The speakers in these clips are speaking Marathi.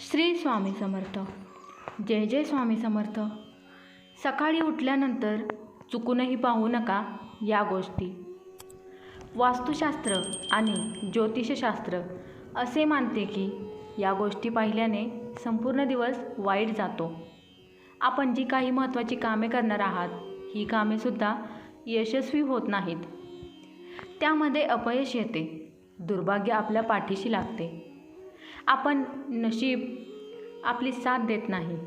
श्री स्वामी समर्थ. जय जय स्वामी समर्थ. सकाळी उठल्यानंतर चुकूनही पाहू नका या गोष्टी. वास्तुशास्त्र आणि ज्योतिषशास्त्र असे मानते की या गोष्टी पाहिल्याने संपूर्ण दिवस वाईट जातो. आपण जी काही महत्त्वाची कामे करणार आहात ही कामेसुद्धा यशस्वी होत नाहीत. त्यामध्ये अपयश येते. दुर्भाग्य आपल्या पाठीशी लागते. आपण नशीब आपली साथ देत नाही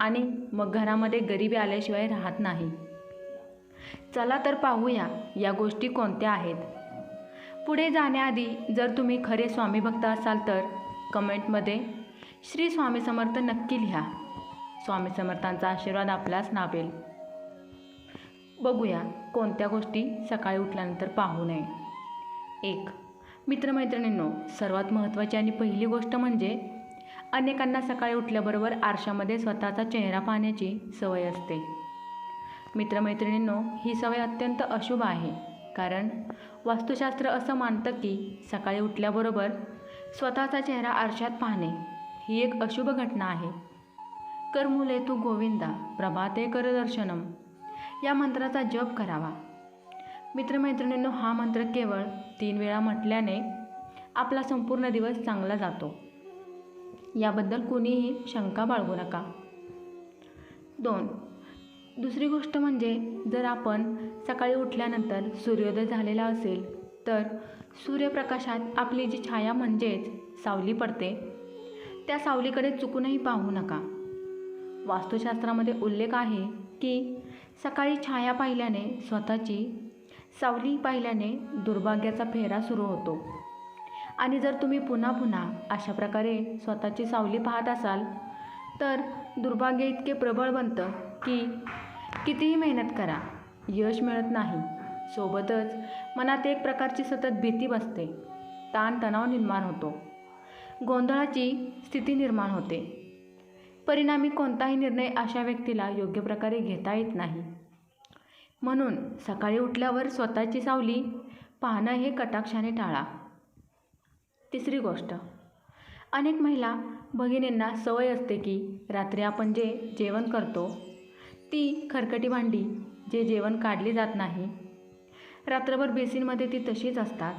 आणि मग घरामध्ये गरिबी आल्याशिवाय राहत नाही. चला तर पाहूया या गोष्टी कोणत्या आहेत. पुढे जाण्याआधी जर तुम्ही खरे स्वामी भक्त असाल तर कमेंटमध्ये श्री स्वामी समर्थ नक्की लिहा. स्वामी समर्थांचा आशीर्वाद आपल्यास नावेल बघूया कोणत्या गोष्टी सकाळी उठल्यानंतर पाहू नये. एक मित्रमैत्रिणींनो सर्वात महत्त्वाची आणि पहिली गोष्ट म्हणजे अनेकांना सकाळी उठल्याबरोबर आरशामध्ये स्वतःचा चेहरा पाहण्याची सवय असते. मित्रमैत्रिणींनो ही सवय अत्यंत अशुभ आहे कारण वास्तुशास्त्र असं मानतं की सकाळी उठल्याबरोबर स्वतःचा चेहरा आरशात पाहणे ही एक अशुभ घटना आहे. कर मुले तू गोविंदा प्रभाते कर दर्शनम या मंत्राचा जप करावा. मित्रमैत्रिणींनो हा मंत्र केवळ तीन वेळा म्हटल्याने आपला संपूर्ण दिवस चांगला जातो. याबद्दल कुणीही शंका बाळगू नका. दोन दुसरी गोष्ट म्हणजे जर आपण सकाळी उठल्यानंतर सूर्योदय झालेला असेल तर सूर्यप्रकाशात आपली जी छाया म्हणजेच सावली पडते त्या सावलीकडे चुकूनही पाहू नका. वास्तुशास्त्रामध्ये उल्लेख आहे की सकाळी छाया पाहिल्याने स्वतःची सावली पाहिल्याने दुर्भाग्याचा फेरा सुरू होतो. आणि जर तुम्ही पुन्हा पुन्हा अशा प्रकारे स्वतःची सावली पाहत असाल तर दुर्भाग्य इतके प्रबळ बनतं की कितीही मेहनत करा यश मिळत नाही. सोबतच मनात एक प्रकारची सतत भीती बसते. ताणतणाव निर्माण होतो. गोंधळाची स्थिती निर्माण होते. परिणामी कोणताही निर्णय अशा व्यक्तीला योग्य प्रकारे घेता येत नाही. म्हणून सकाळी उठल्यावर स्वतःची सावली पाहणं हे कटाक्षाने टाळा. तिसरी गोष्ट अनेक महिला भगिनींना सवय असते की रात्री आपण जे जेवण करतो ती खरकटी भांडी जे जेवण काढली जात नाही रात्रभर बेसिनमध्ये ती तशीच असतात.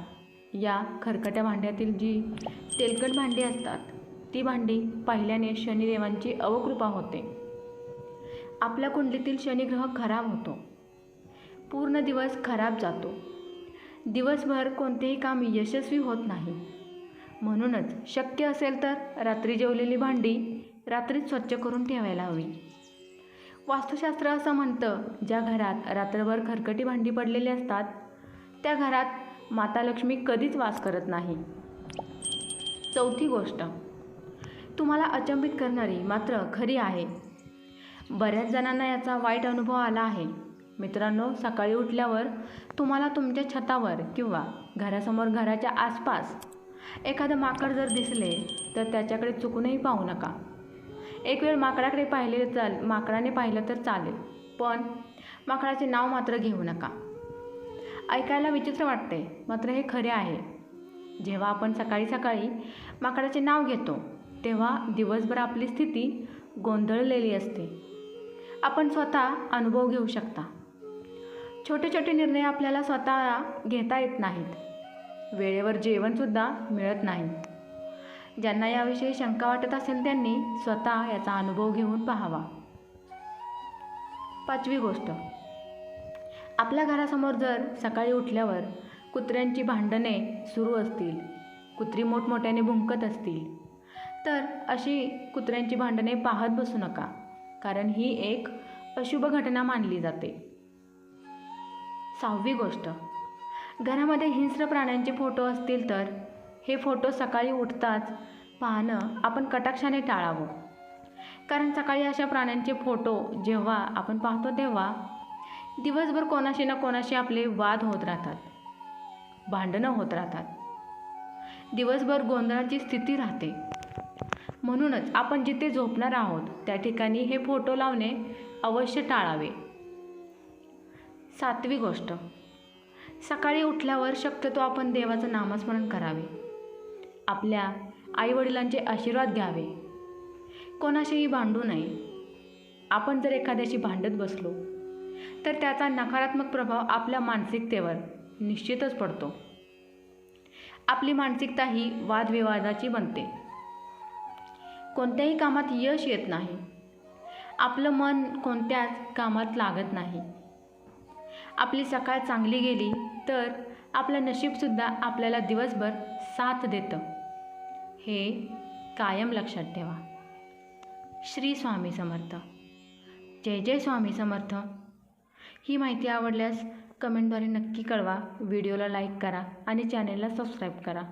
या खरकट्या भांड्यातील जी तेलकट भांडी असतात ती भांडी पाहिल्याने शनिदेवांची अवकृपा होते. आपल्या कुंडलीतील शनिग्रह खराब होतो. पूर्ण दिवस खराब जातो. दिवसभर कोणतेही काम यशस्वी होत नाही. म्हणूनच शक्य असेल तर रात्री जेवलेली भांडी रात्रीच स्वच्छ करून ठेवायला हवी. वास्तुशास्त्र असं म्हणतं ज्या घरात रात्रभर खरकटी भांडी पडलेली असतात त्या घरात माता लक्ष्मी कधीच वास करत नाही. चौथी गोष्ट. तुम्हाला अचंबित करणारी मात्र खरी आहे. बऱ्याच जणांना याचा वाईट अनुभव आला आहे. मित्रांनो सकाळी उठल्यावर तुम्हाला तुमच्या छतावर किंवा घरासमोर घराच्या आसपास एखादं माकड जर दिसले तर त्याच्याकडे चुकूनही पाहू नका. एक वेळ माकडाकडे पाहिले चाल माकडाने पाहिलं तर चालेल पण माकडाचे नाव मात्र घेऊ नका. ऐकायला विचित्र वाटते मात्र हे खरे आहे. जेव्हा आपण सकाळी सकाळी माकडाचे नाव घेतो तेव्हा दिवसभर आपली स्थिती गोंधळलेली असते. आपण स्वतः अनुभव घेऊ शकता. छोटे छोटे निर्णय आपल्याला स्वतः घेता येत नाहीत. वेळेवर जेवणसुद्धा मिळत नाही. ज्यांना याविषयी शंका वाटत असेल त्यांनी स्वतः याचा अनुभव घेऊन पाहावा. पाचवी गोष्ट. आपल्या घरासमोर जर सकाळी उठल्यावर कुत्र्यांची भांडणे सुरू असतील कुत्री मोठमोठ्याने भुंकत असतील तर अशी कुत्र्यांची भांडणे पाहत बसू नका कारण ही एक अशुभ घटना मानली जाते. सहावी गोष्ट. घरामध्ये हिंस्र प्राण्यांचे फोटो असतील तर हे फोटो सकाळी उठताच पाहणं आपण कटाक्षाने टाळावं. कारण सकाळी अशा प्राण्यांचे फोटो जेव्हा आपण पाहतो तेव्हा दिवसभर कोणाशी ना कोणाशी आपले वाद होत राहतात. भांडणं होत राहतात. दिवसभर गोंधळाची स्थिती राहते. म्हणूनच आपण जिथे झोपणार आहोत त्या ठिकाणी हे फोटो लावणे अवश्य टाळावे. सातवी गोष्ट. सकाळी उठल्यावर शक्यतो आपण देवाचं नामस्मरण करावे. आपल्या आईवडिलांचे आशीर्वाद घ्यावे. कोणाशीही भांडू नये. आपण जर एखाद्याशी भांडत बसलो तर त्याचा नकारात्मक प्रभाव आपल्या मानसिकतेवर निश्चितच पडतो. आपली मानसिकता ही वादविवादाची बनते. कोणत्याही कामात यश येत नाही. आपलं मन कोणत्याच कामात लागत नाही. आपली सकाळ चांगली गेली तर आपलं नशीबसुद्धा आपल्याला दिवसभर साथ देतं. हे कायम लक्षात ठेवा. श्री स्वामी समर्थ. जय जय स्वामी समर्थ. ही माहिती आवडल्यास कमेंटद्वारे नक्की कळवा व्हिडिओला लाईक करा आणि चॅनेलला सबस्क्राईब करा.